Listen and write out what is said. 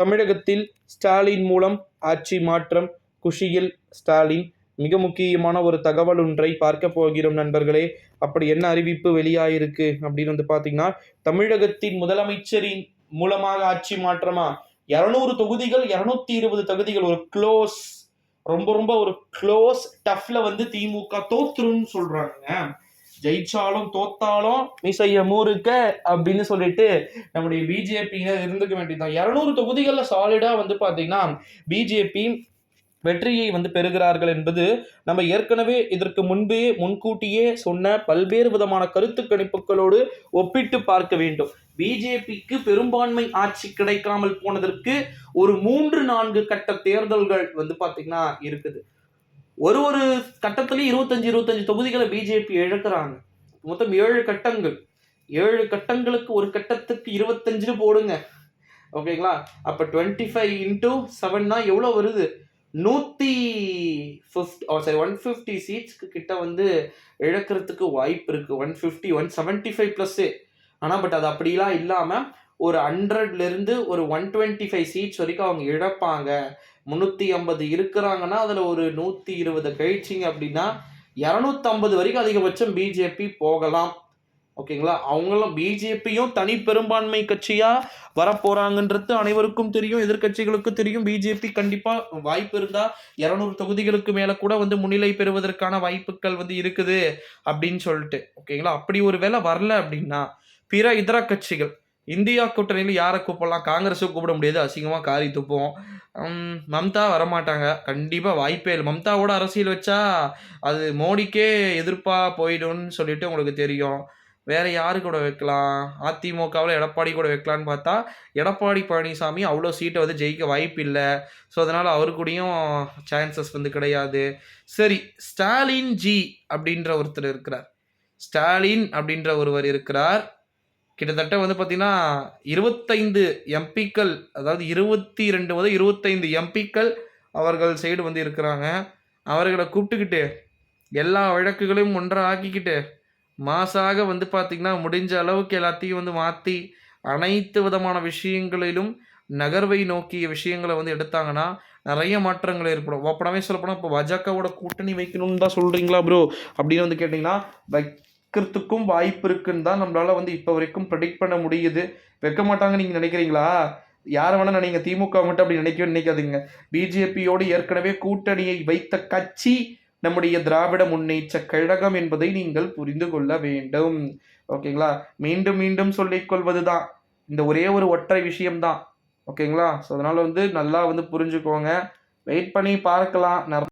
தமிழகத்தில் ஸ்டாலின் மூலம் ஆட்சி மாற்றம் குஷியில் ஸ்டாலின். மிக முக்கியமான ஒரு தகவல் ஒன்றை பார்க்க போகிறோம் நண்பர்களே. அப்படி என்ன அறிவிப்பு வெளியாயிருக்கு அப்படின்னு வந்து பார்த்தீங்கன்னா தமிழகத்தின் முதலமைச்சரின் மூலமாக ஆட்சி மாற்றமா? இரநூறு தொகுதிகள் இரநூத்தி இருபது தொகுதிகள். ஒரு க்ளோஸ் ரொம்ப ரொம்ப ஒரு க்ளோஸ் டஃப்ல வந்து திமுக தோத்துருன்னு சொல்றாங்க ஜெயிச்சாலும் தோத்தாலும் மீசைய மூறுக்க அப்படின்னு சொல்லிட்டு நம்முடைய பிஜேபியினர் இருந்துக்க வேண்டியதுதான். இரநூறு தொகுதிகளில் சாலிடா வந்து பாத்தீங்கன்னா பிஜேபி வெற்றியை வந்து பெறுகிறார்கள் என்பது நம்ம ஏற்கனவே இதற்கு முன்பே முன்கூட்டியே சொன்ன பல்வேறு விதமான கருத்து கணிப்புகளோடு ஒப்பிட்டு பார்க்க வேண்டும். பிஜேபிக்கு பெரும்பான்மை ஆட்சி கிடைக்காமல் போனதற்கு ஒரு மூன்று நான்கு கட்ட தேர்தல்கள் வந்து பாத்தீங்கன்னா இருக்குது. ஒரு ஒரு கட்டத்துலேயும் இருபத்தஞ்சு இருபத்தஞ்சு தொகுதிகளை பிஜேபி இழக்கிறாங்க. மொத்தம் ஏழு கட்டங்கள். ஏழு கட்டங்களுக்கு ஒரு கட்டத்துக்கு இருபத்தஞ்சுன்னு போடுங்க. ஓகேங்களா? அப்போ டுவெண்ட்டி ஃபைவ் இன்டூ செவன்னா எவ்வளோ வருது? நூற்றி ஃபிஃப்ட் சாரி ஒன் ஃபிஃப்டி சீட்ஸ்க்கு கிட்ட வந்து இழக்கிறதுக்கு வாய்ப்பு இருக்குது one fifty one seventy five plus ஆனால் பட் அது அப்படிலாம் இல்லாமல் ஒரு ஹண்ட்ரட்லேருந்து ஒரு ஒன் டுவெண்ட்டி ஃபைவ் சீட்ஸ் வரைக்கும் அவங்க இழப்பாங்க. முந்நூற்றி ஐம்பது இருக்கிறாங்கன்னா அதில் ஒரு நூற்றி இருபது கழிச்சிங்க அப்படின்னா இரநூத்தம்பது வரைக்கும் அதிகபட்சம் பிஜேபி போகலாம். ஓகேங்களா? அவங்களும் பிஜேபியும் தனி பெரும்பான்மை கட்சியாக வரப்போகிறாங்கன்றது அனைவருக்கும் தெரியும் எதிர்கட்சிகளுக்கும் தெரியும். பிஜேபி கண்டிப்பாக வாய்ப்பு இருந்தால் இரநூறு தொகுதிகளுக்கு மேலே கூட வந்து முன்னிலை பெறுவதற்கான வாய்ப்புகள் வந்து இருக்குது அப்படின்னு சொல்லிட்டு. ஓகேங்களா? அப்படி ஒரு வேளை வரல அப்படின்னா பிற இதர கட்சிகள் இந்தியா கூட்டணியில் யாரை கூப்பிடலாம்? காங்கிரஸை கூப்பிட முடியாது. அசிங்கமாக காரி துப்போம் மம்தா வரமாட்டாங்க. கண்டிப்பாக வாய்ப்பே இல்லை. மம்தாவோட அரசியல் வச்சா அது மோடிக்கே எதிர்ப்பாக போயிடும்னு சொல்லிட்டு உங்களுக்கு தெரியும். வேற யாரு கூட வைக்கலாம்? அதிமுகவில் எடப்பாடி கூட வைக்கலான்னு பார்த்தா எடப்பாடி பழனிசாமி அவ்வளோ சீட்டை வந்து ஜெயிக்க வாய்ப்பு இல்லை. ஸோ அதனால் அவரு கூடயும் சான்சஸ் வந்து கிடையாது. சரி ஸ்டாலின் ஜி அப்படின்ற ஒருத்தர் இருக்கிறார். ஸ்டாலின் அப்படின்ற ஒருவர் இருக்கிறார். கிட்டத்தட்ட வந்து பார்த்தீங்கன்னா இருபத்தைந்து எம்பிக்கள் அதாவது இருபத்தி ரெண்டு முதல் இருபத்தைந்து எம்பிக்கள் அவர்கள் சைடு வந்து இருக்கிறாங்க. அவர்களை கூப்பிட்டுக்கிட்டு எல்லா வழக்குகளையும் ஒன்றாக ஆக்கிக்கிட்டு மாசாக வந்து பார்த்திங்கன்னா முடிஞ்ச அளவுக்கு எல்லாத்தையும் வந்து மாற்றி அனைத்து விதமான விஷயங்களிலும் நகர்வை நோக்கிய விஷயங்களை வந்து எடுத்தாங்கன்னா நிறைய மாற்றங்கள் ஏற்படும். ஓப்பனாகவே சொல்லப்போனால் இப்போ பாஜகவோட கூட்டணி வைக்கணும்னு தான் சொல்கிறீங்களா ப்ரோ அப்படின்னு வந்து கேட்டிங்கன்னா வைக்கிறதுக்கும் வாய்ப்பு இருக்குன்னு தான் நம்மளால வந்து இப்போ வரைக்கும் ப்ரெடிக்ட் பண்ண முடியுது. வைக்க மாட்டாங்கன்னு நீங்கள் நினைக்கிறீங்களா? யாரை வேணால் நீங்கள் திமுக மட்டும் அப்படி நினைக்கவே நினைக்காதீங்க. பிஜேபியோடு ஏற்கனவே கூட்டணியை வைத்த கட்சி நம்முடைய திராவிட முன்னேற்ற கழகம் என்பதை நீங்கள் புரிந்து கொள்ள வேண்டும். ஓகேங்களா? மீண்டும் மீண்டும் சொல்லிக்கொள்வது தான் இந்த ஒரே ஒரு ஒற்றை விஷயம்தான். ஓகேங்களா? ஸோ அதனால் வந்து நல்லா வந்து புரிஞ்சுக்கோங்க. வெயிட் பண்ணி பார்க்கலாம். நிறைய